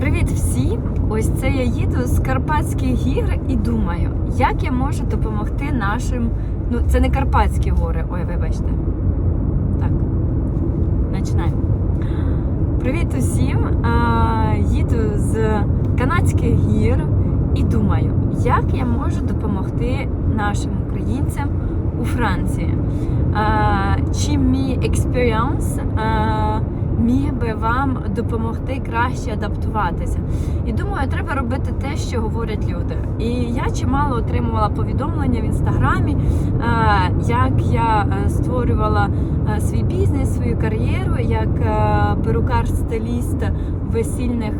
Привіт всім! Ось це я їду з Карпатських гір і думаю, як я можу допомогти нашим. Ну, це не Карпатські гори. Ой, вибачте. Так, починаємо. Привіт усім! А, їду з Канадських гір і думаю, як я можу допомогти нашим українцям у Франції. А, чи мій експіріанс міг би вам допомогти краще адаптуватися. І думаю, треба робити те, що говорять люди. І я чимало отримувала повідомлення в інстаграмі, е, як я е, створювала е, свій бізнес, свою кар'єру як перукар-стиліст весільних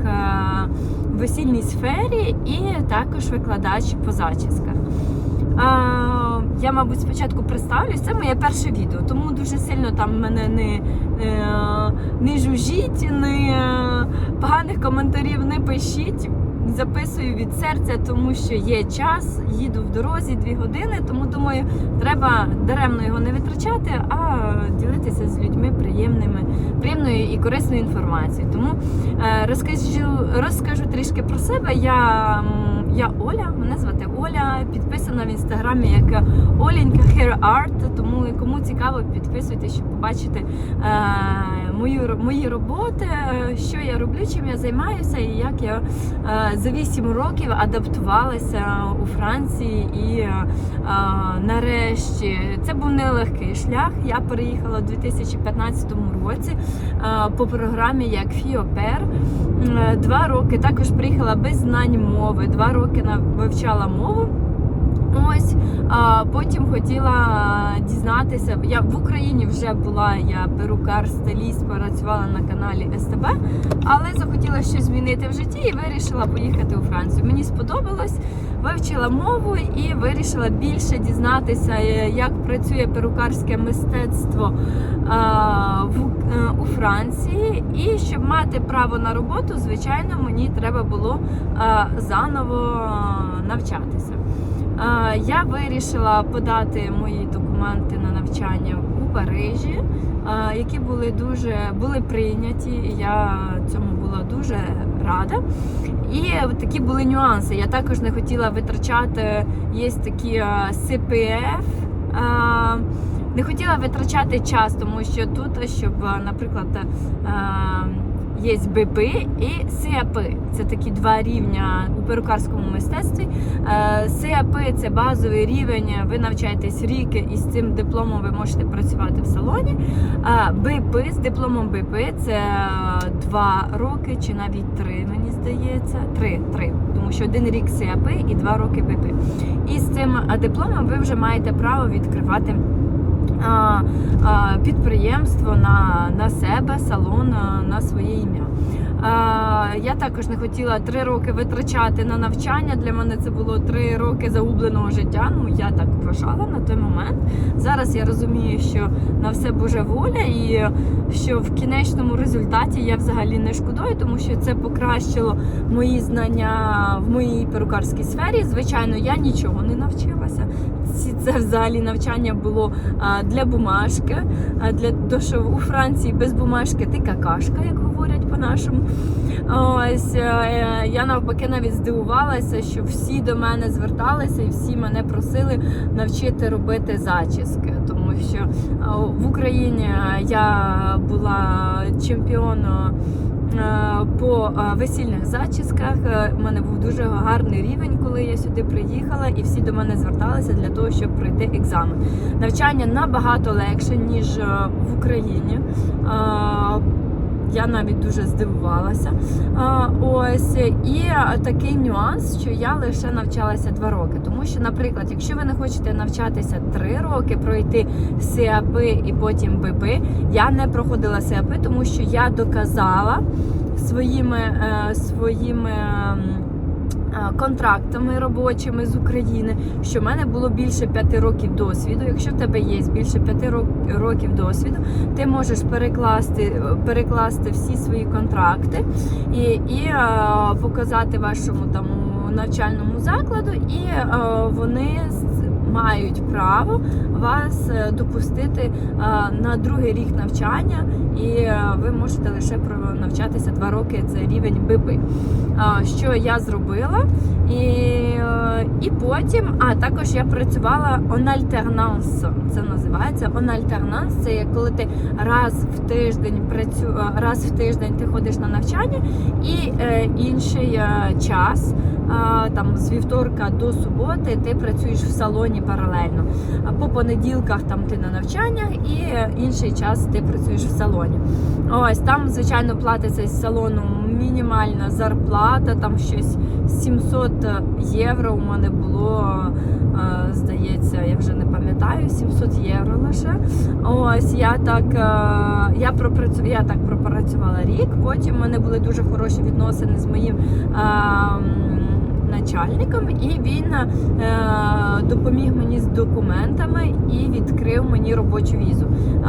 весільній сфері, і також викладач по зачісках. Я, мабуть, спочатку представлюсь. Це моє перше відео, тому дуже сильно там мене не, не, не жужіть, не поганих коментарів не пишіть. Записую від серця, тому що є час, їду в дорозі дві години, тому думаю, треба даремно його не витрачати, а ділитися з людьми приємними, приємною і корисною інформацією. Тому е, розкажу, розкажу трішки про себе. Я, я Оля, мене звати Оля, підписана в інстаграмі як Оленька Hair Art, тому кому цікаво, підписуйтесь, щоб побачити е, мою, мої роботи, е, що я роблю, чим я займаюся і як я е, за 8 років адаптувалася у Франції і е, нарешті це був нелегкий шлях. Я переїхала у 2015 році по програмі як Фіопер. Два роки також приїхала без знань мови. Два роки вивчала мову. Ось потім хотіла дізнатися. Я в Україні вже була. Я перукар, стиліст, працювала на каналі СТБ, але захотіла щось змінити в житті і вирішила поїхати у Францію. Мені сподобалось, вивчила мову і вирішила більше дізнатися, е, як працює перукарське мистецтво е, у Франції. І щоб мати право на роботу, звичайно, мені треба було заново навчатися. Я вирішила подати мої документи на навчання у Парижі, які були дуже були прийняті. Я цьому була дуже рада. І такі були нюанси. Я також не хотіла витрачати. Є такі е, Не хотіла витрачати час, тому що тут, щоб, наприклад, є БП і СЕАП. Це такі два рівня у перукарському мистецтві. Е, СЕАП це базовий рівень. Ви навчаєтесь рік і з цим дипломом ви можете працювати в салоні. А БП з дипломом БП це два роки чи навіть три, мені здається. Три, три. Тому що один рік СЕАП і два роки БП. І з цим е, дипломом ви вже маєте право відкривати. Підприємство на, на себе, салон на своє ім'я. Я також не хотіла три роки витрачати на навчання. Для мене це було три роки загубленого життя. Ну я так вважала на той момент. Зараз я розумію, що на все Божа воля, і що в кінечному результаті я взагалі не шкодую, тому що це покращило мої знання в моїй перукарській сфері. Звичайно, я нічого не навчилася. Це взагалі навчання було для бумажки. Для того, що у Франції без бумажки ти какашка, як говорять по-нашому. Ось е, я навпаки навіть здивувалася, що всі до мене зверталися і всі мене просили навчити робити зачіски, тому що е, в Україні я була чемпіоном. е, По е, весільних зачісках Е, у мене був дуже гарний рівень, коли я сюди приїхала, і всі до мене зверталися для того, щоб пройти екзамен. Навчання набагато легше ніж е, в Україні. Я навіть дуже здивувалася. Ось і такий нюанс, що я лише навчалася два роки. Тому що, наприклад, якщо ви не хочете навчатися три роки, пройти СЕАП і потім БП, я не проходила СЕАП, тому що я доказала своїми е, своїми. Е, Контрактами робочими з України, що в мене було більше п'яти років досвіду. Якщо в тебе є більше п'яти рок- років досвіду, ти можеш перекласти, перекласти всі свої контракти і, і е, показати вашому там навчальному закладу, і е, вони мають право вас е, допустити е, на другий рік навчання, і е, ви можете лише навчатися два роки. Це рівень ББ. Що я зробила, і, і потім, а також я працювала alternance, Це називається alternance. Це як коли ти раз в тиждень працю, раз в тиждень ти ходиш на навчання, і інший час. Там з вівторка до суботи ти працюєш в салоні паралельно. А по понеділках там ти на навчаннях, і інший час ти працюєш в салоні. Ось там, звичайно, платиться з салону мінімальна зарплата, там щось 700 євро у мене було. е, Здається, я вже не пам'ятаю, 700 євро лише. Ось я так е, я пропрацю, я так пропрацювала рік. Потім в мене були дуже хороші відносини з моїм е, начальником, і він е, допоміг мені з документами і відкрив мені робочу візу. Е,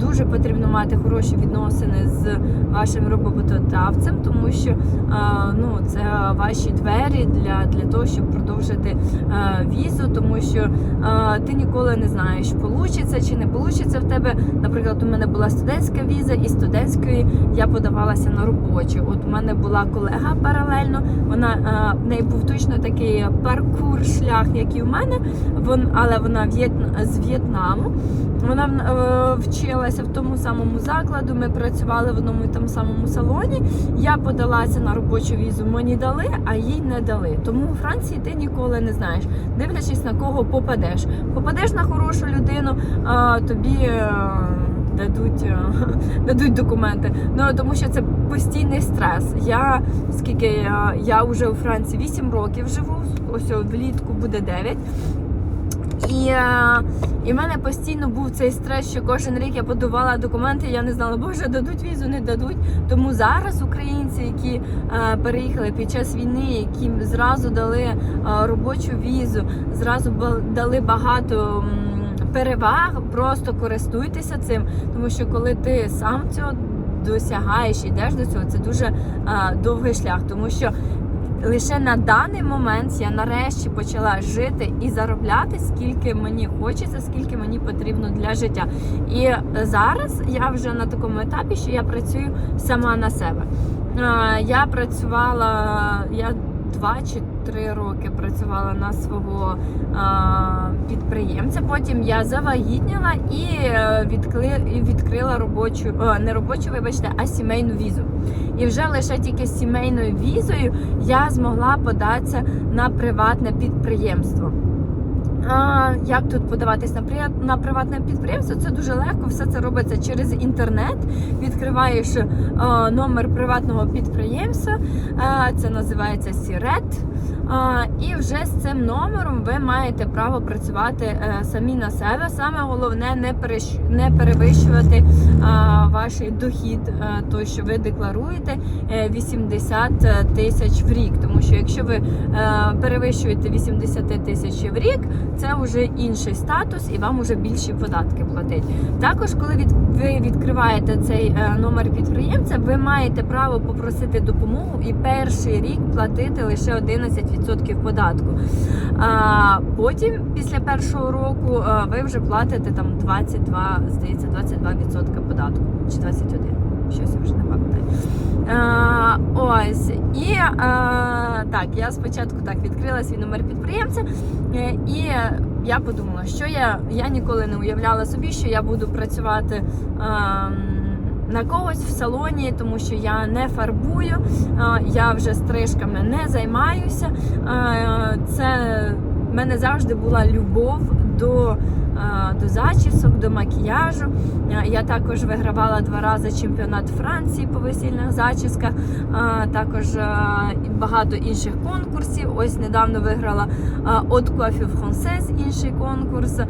дуже потрібно мати хороші відносини з вашим роботодавцем, тому що е, ну, це ваші двері для, для того, щоб продовжити е, візу, тому що е, ти ніколи не знаєш, получиться чи не получиться в тебе. Наприклад, у мене була студентська віза, і студентської я подавалася на робочу. От у мене була колега паралельно. Вона е, в неї був точно такий паркур, шлях, як і у мене. Вон, але вона з В'єтнаму. Вона е, вчилася в тому самому закладу. Ми працювали в одному і тому самому салоні. Я подалася на робочу візу, мені дали, а їй не дали. Тому у Франції ти ніколи не знаєш, дивлячись на кого попадеш. Попадеш на хорошу людину, тобі. Е, Дадуть, е, дадуть документи. Ну тому що це постійний стрес. Я скільки я, я вже у Франції 8 років живу, ось влітку буде 9. І, е, і в мене постійно був цей стрес, що кожен рік я подавала документи, я не знала, боже, дадуть візу, не дадуть. Тому зараз українці, які е, переїхали під час війни, які зразу дали е, робочу візу, зразу дали багато. Переваг, просто користуйтеся цим, тому що коли ти сам цього досягаєш, йдеш до цього, це дуже е, довгий шлях, тому що лише на даний момент я нарешті почала жити і заробляти, скільки мені хочеться, скільки мені потрібно для життя. І зараз я вже на такому етапі, що я працюю сама на себе. Е, Я працювала, я два чи три роки працювала на свого е, підприємця. Потім я завагітніла і е, відкли- відкрила робочу, о, не робочу, вибачте, а сімейну візу. І вже лише тільки сімейною візою я змогла податися на приватне підприємство. А, як тут подаватись на при- на приватне підприємство? Це дуже легко. Все це робиться через інтернет. Відкриваєш е, номер приватного підприємства, е, це називається Сірет. Е, і вже з цим номером ви маєте право працювати самі на себе. Саме головне не перевищувати ваш дохід, е, той, що ви декларуєте, е, 80 тисяч в рік. Тому що якщо ви перевищуєте 80 тисяч в рік, це вже інший статус, і вам вже більші податки платить. Також, коли від, ви відкриваєте цей е, номер підприємця, ви маєте право попросити допомогу і перший рік платити лише 11% податку. А потім, після першого року, е, ви вже платите там 22, здається, 22% податку чи 21. Щось я вже ось і е, так, я спочатку так відкрила свій номер підприємця, е, і я подумала, що я, я ніколи не уявляла собі, що я буду працювати. Е, на когось в салоні, тому що я не фарбую, е, я вже стрижками не займаюся. Е, Це в мене завжди була любов до, до зачісок, до макіяжу. Е, Я також вигравала два рази чемпіонат Франції по весільних зачісках, е, також е, багато інших конкурсів. Ось недавно виграла е, От Coiffure Française, інший конкурс.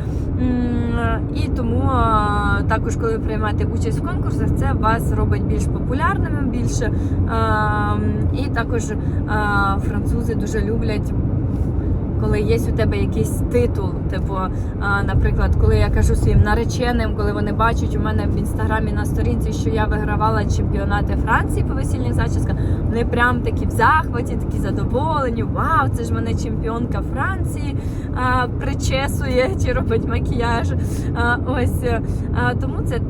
І тому е, також, коли ви приймаєте участь в конкурсах, це вас робить більш популярними, більше. е, І також е, французи дуже люблять коли є у тебе якийсь титул, типу, наприклад, коли я кажу своїм нареченим, коли вони бачать у мене в інстаграмі на сторінці, що я вигравала чемпіонати Франції по весільних зачісках, вони прям такі в захваті, такі задоволені. Вау, це ж мене чемпіонка Франції а, причесує чи робить макіяж. А, ось а, тому це.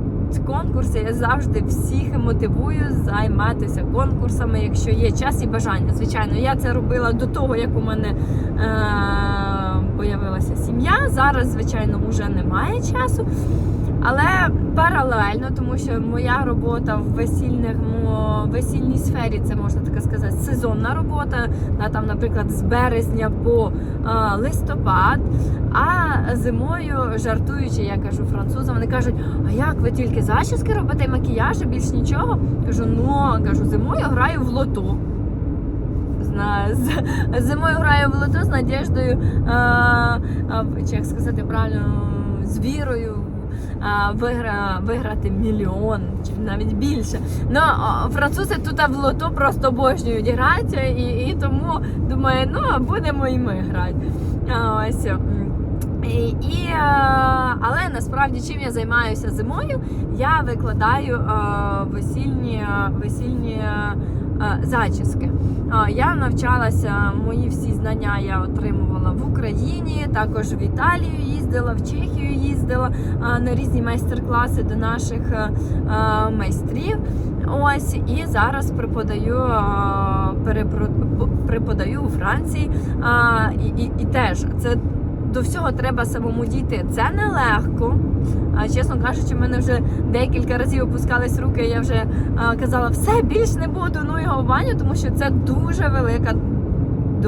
Конкурси я завжди всіх мотивую займатися конкурсами, якщо є час і бажання. Звичайно, я це робила до того, як у мене е- появилася сім'я. Зараз, звичайно, вже немає часу. Але паралельно, тому що моя робота в весільному весільній сфері, це можна так сказати, сезонна робота. Да, там, наприклад, з березня по а, листопад. А зимою жартуючи, я кажу французам, вони кажуть, а як ви тільки зачіски робите і макіяж, і більш нічого? Кажу, ну кажу, зимою граю в лото. Зимою граю в лото з надіждою, а, як сказати правильно, з вірою вигра, виграти мільйон чи навіть більше. Ну, французи тут в лото просто обожнюють грати, і, і тому думаю, ну будемо і ми грати. Ось. І, і, але насправді чим я займаюся зимою, я викладаю весільні, весільні зачіски. Я навчалася, мої всі знання я отримувала в Україні, також в Італію їздила, в Чехію їздила на різні майстер-класи до наших е, е, майстрів. Ось і зараз преподаю, преподаю у Франції. І, і, і теж це до всього треба самому дійти. Це нелегко. Чесно кажучи, в мене вже декілька разів опускались руки. Я вже казала, все більш не буду, ну його в баню, тому що це дуже велика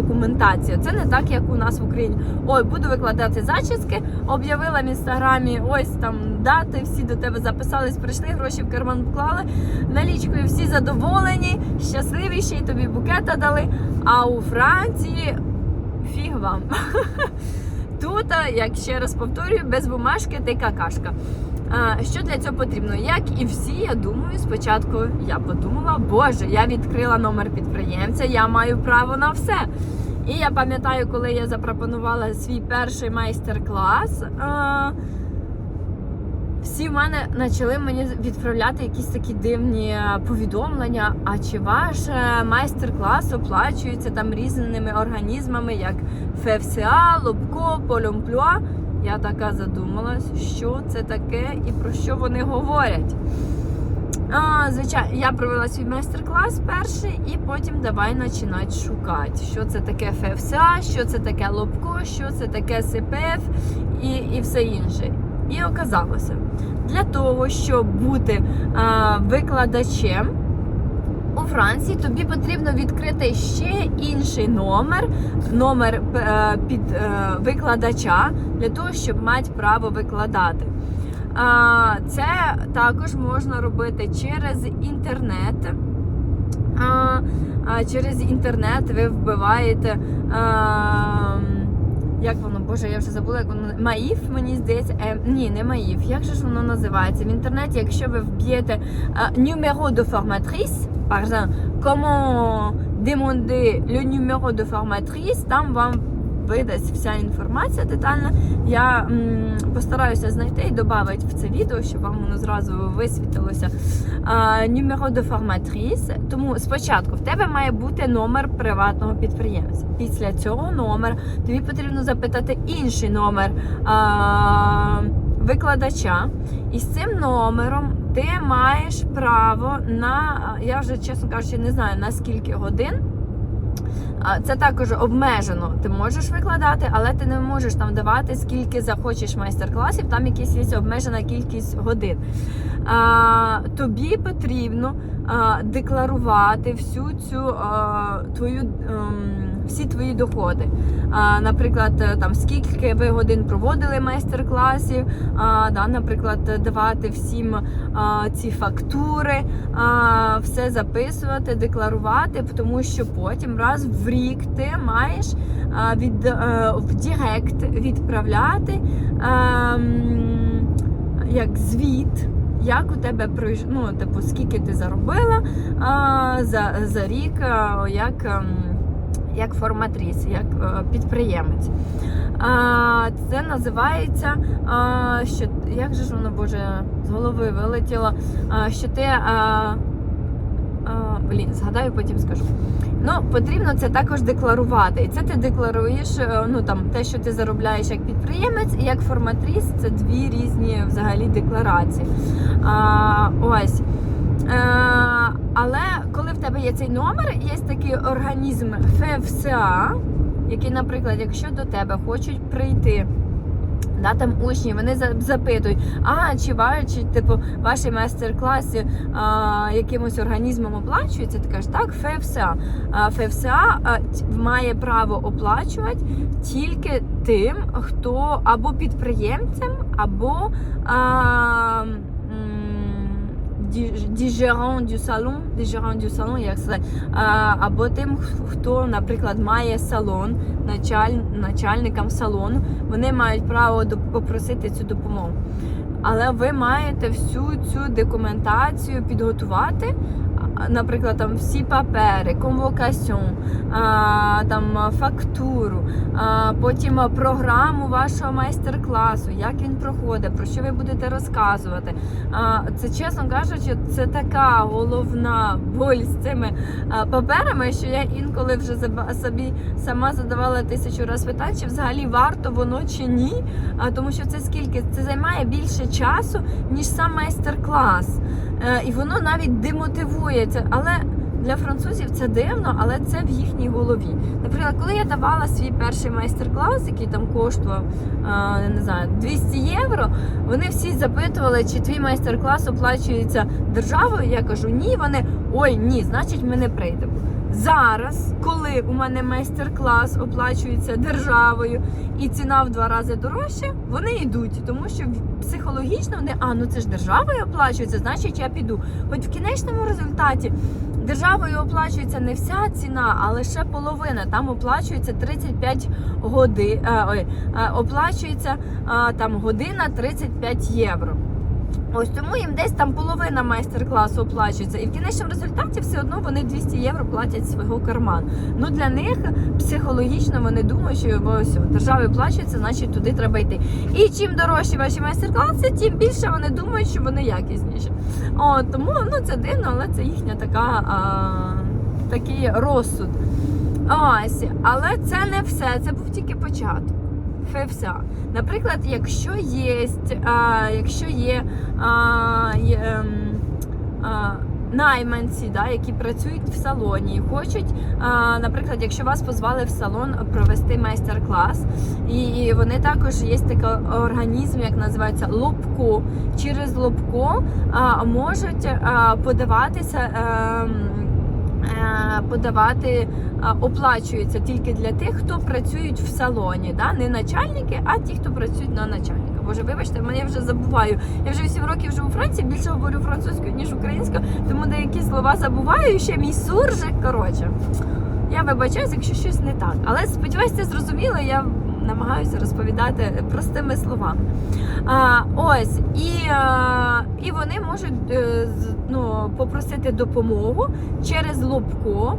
документація. Це не так, як у нас в Україні. Ой, буду викладати зачіски, об'явила в інстаграмі, ось там дати, всі до тебе записались, прийшли, гроші в карман поклали, налічкою всі задоволені, щасливі, ще й тобі букета дали. А у Франції фіг вам. Тут, як ще раз повторюю, без бумажки ти какашка. Що для цього потрібно? Як і всі, я думаю, спочатку я подумала, боже, я відкрила номер підприємця, я маю право на все. І я пам'ятаю, коли я запропонувала свій перший майстер-клас. Всі в мене почали мені відправляти якісь такі дивні повідомлення. А чи ваш е, майстер-клас оплачується там різними організмами, як ФФСА, Лобко, Полюмплюа? Я така задумалась, що це таке і про що вони говорять. А, звичайно, я провела свій майстер-клас перший, і потім давай починати шукати, що це таке ФФСА, що це таке Лобко, що це таке СПФ і, і все інше. І оказалося, для того, щоб бути а, викладачем у Франції, тобі потрібно відкрити ще інший номер, номер е, під е, викладача для того, щоб мати право викладати. Це також можна робити через інтернет. А, Через інтернет ви вбиваєте. Як воно, боже, я вже забула, як воно Маїф, мені здається. Е, ні, не Маїф. Як же ж воно називається? В інтернеті, якщо ви вб'єте а, numéro de formatrice, par exemple, comment demander le numéro de formatrice, там вам видасть вся інформація детальна. Я м, постараюся знайти і додати в це відео, щоб вам воно зразу висвітилося. Numéro de formatrice. Тому спочатку в тебе має бути номер приватного підприємця. Після цього номера тобі потрібно запитати інший номер а, викладача. І з цим номером ти маєш право на, я вже чесно кажучи, не знаю на скільки годин. Це також обмежено. Ти можеш викладати, але ти не можеш там давати скільки захочеш майстер-класів, там якісь є обмежена кількість годин. Тобі потрібно декларувати всю цю твою. ем, всі твої доходи. Наприклад, е, там скільки ви годин проводили майстер-класів, да, наприклад, давати всім ці фактури, все записувати, декларувати, тому що потім раз в рік ти маєш від, е, в Директ відправляти як звіт. Як у тебе ну, типу, скільки ти заробила а, за, за рік, а, як, ем, як форматріс, як е, підприємець. Це називається, що як же ж воно боже з голови вилетіло, що ти а, а, Блін, згадаю, потім скажу. Ну, потрібно це також декларувати. І це ти декларуєш е, ну, там, те, що ти заробляєш як підприємець і як форматріс, це дві різні взагалі декларації. А, ось. Е, але коли в тебе є цей номер, є такий організм ФФСА, який, наприклад, якщо до тебе хочуть прийти. Да, там учні, вони запитують, а чи ва- чи типу ваші майстер-класи якимось організмом оплачуються? Ти кажеш, так, ФФСА. ФФСА має право оплачувати тільки тим, хто або підприємцем, або а, діжерон дю салон, дю салон, як сказати, або тим, хто, наприклад, має салон, началь, начальникам салону, вони мають право попросити цю допомогу. Але ви маєте всю цю документацію підготувати. Наприклад, там всі папери, конвокаціон, там фактуру, потім програму вашого майстер-класу, як він проходить, про що ви будете розказувати. Це чесно кажучи, це така головна боль з цими паперами, що я інколи вже собі сама задавала тисячу раз питань, чи взагалі варто воно чи ні. Тому що це скільки це займає більше часу, ніж сам майстер-клас. Е, і воно навіть демотивується. Але для французів це дивно, але це в їхній голові. Наприклад, коли я давала свій перший майстер-клас, який там коштував е, не знаю 200 євро, вони всі запитували, чи твій майстер-клас оплачується державою. Я кажу, ні. Вони ой, ні, значить, ми не прийдемо. Зараз, коли у мене майстер-клас оплачується державою і ціна в два рази дорожча, вони йдуть, тому що психологічно вони, а ну це ж державою оплачується, значить я піду. Хоч в кінечному результаті державою оплачується не вся ціна, а лише половина. Там оплачується 35 годин, е, ой, е, оплачується е, там година 35 євро. Ось тому їм десь там половина майстер-класу оплачується, і в кінечному результаті все одно вони 200 євро платять свого карману. Ну для них психологічно вони думають, що ось державі оплачується, значить туди треба йти. І чим дорожчі ваші майстер-класи, тим більше вони думають, що вони якісніші. О, тому ну це дивно, але це їхня така а, такий розсуд. Ось, але це не все, це був тільки початок. ФФСА. Наприклад, якщо є, а, якщо є, а, є ем, а, найманці, да, які працюють в салоні, і хочуть, а, наприклад, якщо вас позвали в салон провести майстер-клас, і, вони також є такий організм, як називається лобко. Через лобко а, можуть а, подаватися. ем, е, Подавати а, оплачується тільки для тих, хто працюють в салоні, да? не начальники, а ті, хто працюють на начальника. Боже, вибачте, мене вже забуваю. Я вже 8 років живу у Франції, більше говорю французькою, ніж українською, тому деякі слова забуваю, ще мій суржик. Коротше, я вибачаюсь, якщо щось не так. Але сподіваюся, зрозуміло, я намагаюся розповідати простими словами. А, ось, і, а, і вони можуть е, ну, попросити допомогу через лобко.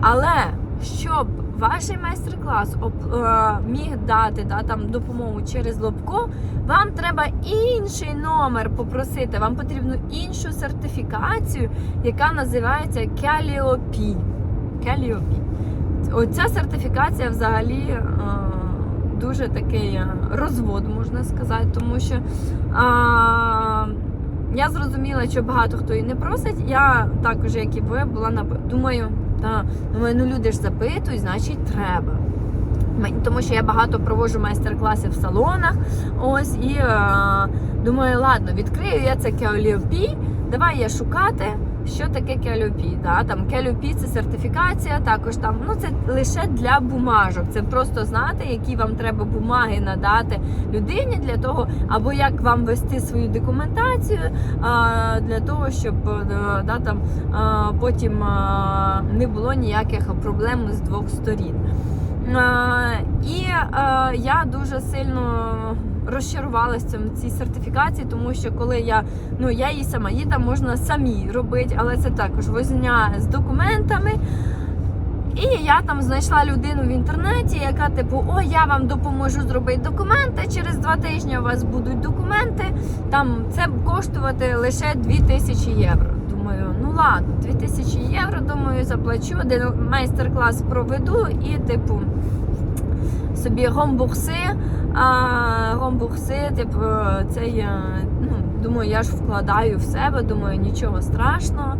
Але щоб ваш майстер-клас е, міг дати да, там, допомогу через лобко, вам треба інший номер попросити. Вам потрібну іншу сертифікацію, яка називається Calliope. Calliope. Оця сертифікація взагалі е, дуже такий е, розвод, можна сказати, тому що. Е, я зрозуміла, що багато хто і не просить. Я також, як і ви, була на думаю, та думаю, ну люди ж запитують, значить треба. Тому що я багато проводжу майстер-класів в салонах. Ось і е, думаю, ладно, відкрию я це Кеоліопі, давай я шукати. Що таке Келюпі? Да? Там Келюпі це сертифікація, також там ну це лише для бумажок. Це просто знати, які вам треба бумаги надати людині для того, або як вам вести свою документацію а, для того, щоб е, да, там а, потім а, не було ніяких проблем з двох сторін. А, і а, я дуже сильно розчарувалася цьому цій сертифікації, тому що коли я ну я її сама там можна самі робити, але це також возня з документами. І я там знайшла людину в інтернеті, яка типу, о, я вам допоможу зробити документи. Через два тижні у вас будуть документи. Там це коштувати лише 2000 євро. Думаю, ну ладно, 2000 євро, думаю, заплачу, один майстер-клас проведу і, типу, собі ромбурси, а, ромбурси, типу, цей, ну, думаю, я ж вкладаю в себе, думаю, нічого страшного.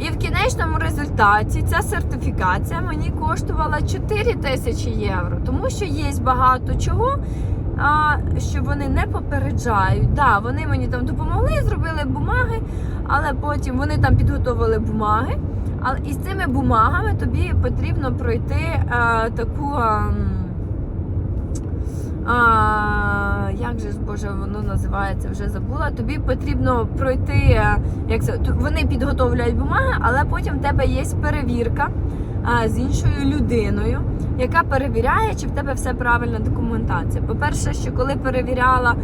І в кінечному результаті ця сертифікація мені коштувала 4 тисячі євро, тому що є багато чого, а, що вони не попереджають. Да, вони мені там допомогли, зробили бумаги, але потім вони там підготовили бумаги. Але із цими бумагами тобі потрібно пройти е, таку. ем, а, як же ж боже воно називається, вже забула. Тобі потрібно пройти, е, як це, вони підготовляють бумаги, але потім в тебе є перевірка а, з іншою людиною, яка перевіряє, чи в тебе все правильна документація. По-перше, що коли перевіряла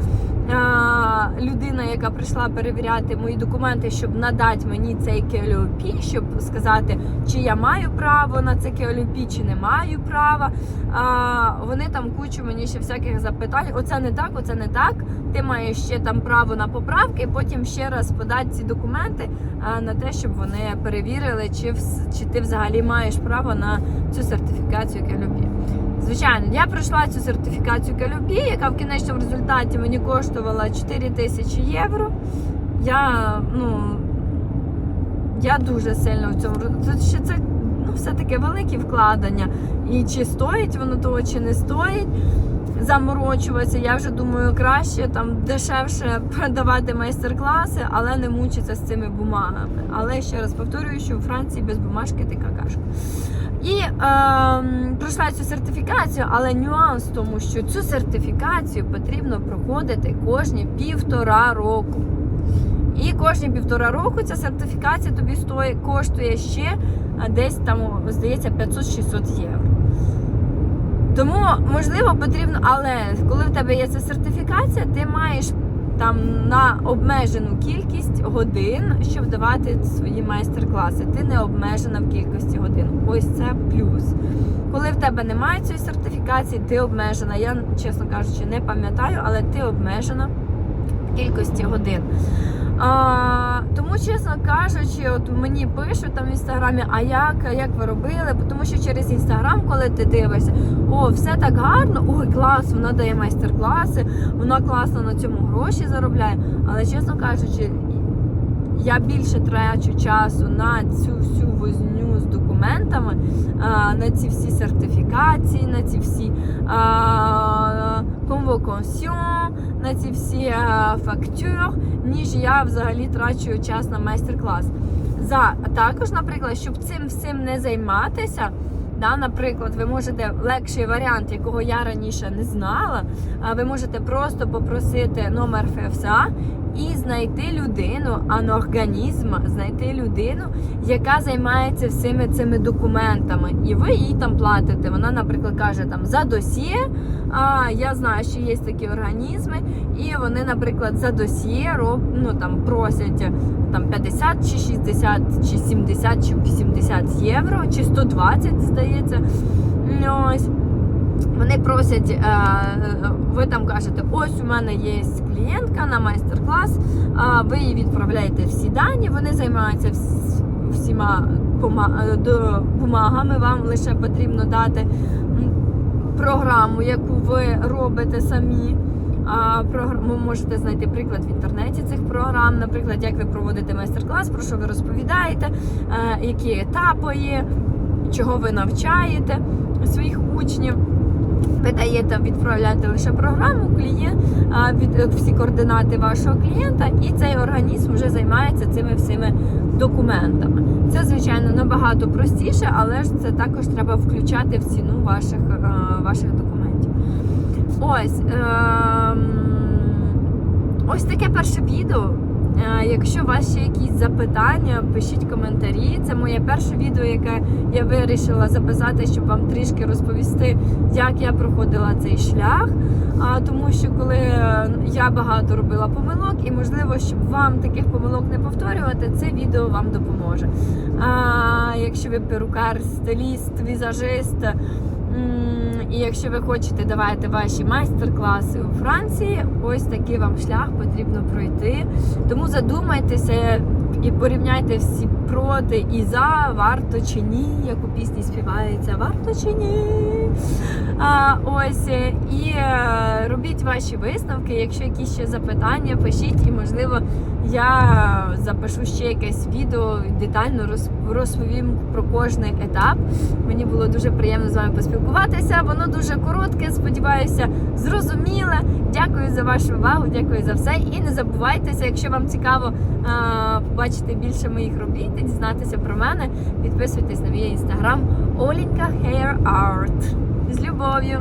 людина, яка прийшла перевіряти мої документи, щоб надати мені цей КЛОП, щоб сказати, чи я маю право на це КЛОП, чи не маю права. Вони там кучу мені ще всяких запитань. Оце не так, оце не так. Ти маєш ще там право на поправки, потім ще раз подати ці документи на те, щоб вони перевірили, чи, чи ти взагалі маєш право на цю сертифікацію КЛОП. Звичайно, я пройшла цю сертифікацію КЛОП, яка в кінечному результаті мені коштувала 4 тисячі євро. Я, ну, я дуже сильно в цьому ще це ну, все-таки великі вкладення. І чи стоїть воно того, чи не стоїть заморочуватися. Я вже думаю, краще там дешевше продавати майстер-класи, але не мучитися з цими бумагами. Але ще раз повторюю, що у Франції без бумажки ти какашка. І ем, пройшла цю сертифікацію, але нюанс в тому, що цю сертифікацію потрібно проходити кожні півтора року. І кожні півтора року ця сертифікація тобі стоїть, коштує ще а, десь там, здається, 500-600 євро. Тому, можливо, потрібно, але коли в тебе є ця сертифікація, ти маєш там на обмежену кількість годин, щоб давати свої майстер-класи. Ти не обмежена в кількості годин. Ось це плюс. Коли в тебе немає цієї сертифікації, ти обмежена. Я, чесно кажучи, не пам'ятаю, але ти обмежена в кількості годин. А, тому, чесно кажучи, от мені пишуть там в інстаграмі, а як, як ви робили? Тому що через інстаграм, коли ти дивишся, о, все так гарно, ой, клас, вона дає майстер-класи, вона класно на цьому гроші заробляє. Але чесно кажучи, я більше трачу часу на цю всю возню з документами, на ці всі сертифікації, на ці всі конвокансіон, на ці всі фактюр, ніж я взагалі трачу час на майстер-клас. За також, наприклад, щоб цим всім не займатися. Да, наприклад, ви можете легший варіант, якого я раніше не знала. Ви можете просто попросити номер ФСА і знайти людину, анорганізм, знайти людину, яка займається всіми цими документами, і ви їй там платите. Вона, наприклад, каже там за досьє. А я знаю, що є такі організми, і вони, наприклад, за досьє роб, ну там просять там 50 чи 60, чи 70, чи 80 євро, чи 120, здається. Ось. Вони просять, е, ви там кажете, ось у мене є клієнтка на майстер-клас, ви їй відправляєте всі дані, вони займаються всіма бумагами, вам лише потрібно дати програму, яку ви робите самі. Ви можете знайти приклад в інтернеті цих програм, наприклад, як ви проводите майстер-клас, про що ви розповідаєте, е, які етапи є, чого ви навчаєте. Ви даєте відправляти лише програму, клієнт, від, е, всі координати вашого клієнта, і цей організм вже займається цими всіми документами. Це, звичайно, набагато простіше, але ж це також треба включати в ціну ваших, е, ваших документів. Ось. ем, Ось таке перше відео. Е, Якщо у вас ще якісь запитання, пишіть коментарі. Це моє перше відео, яке я вирішила записати, щоб вам трішки розповісти, як я проходила цей шлях. Тому що коли е, я багато робила помилок, і можливо, щоб вам таких помилок не повторювати, це відео вам допоможе. А якщо ви перукар, стиліст, візажист. І якщо ви хочете давати ваші майстер-класи у Франції, ось такий вам шлях потрібно пройти. Тому задумайтеся і порівняйте всі проти і за, варто чи ні, як у пісні співається, варто чи ні. А, ось і е, робіть ваші висновки. Якщо якісь ще запитання, пишіть, і можливо я запишу ще якесь відео детально роз- розповім про кожний етап. Мені було дуже приємно з вами поспілкуватися. Воно дуже коротке, сподіваюся, зрозуміле. Дякую за вашу увагу, дякую за все. І не забувайтеся, якщо вам цікаво а, побачити більше моїх робіт і дізнатися про мене, підписуйтесь на мій інстаграм Оленька Hair Art. З любов'ю.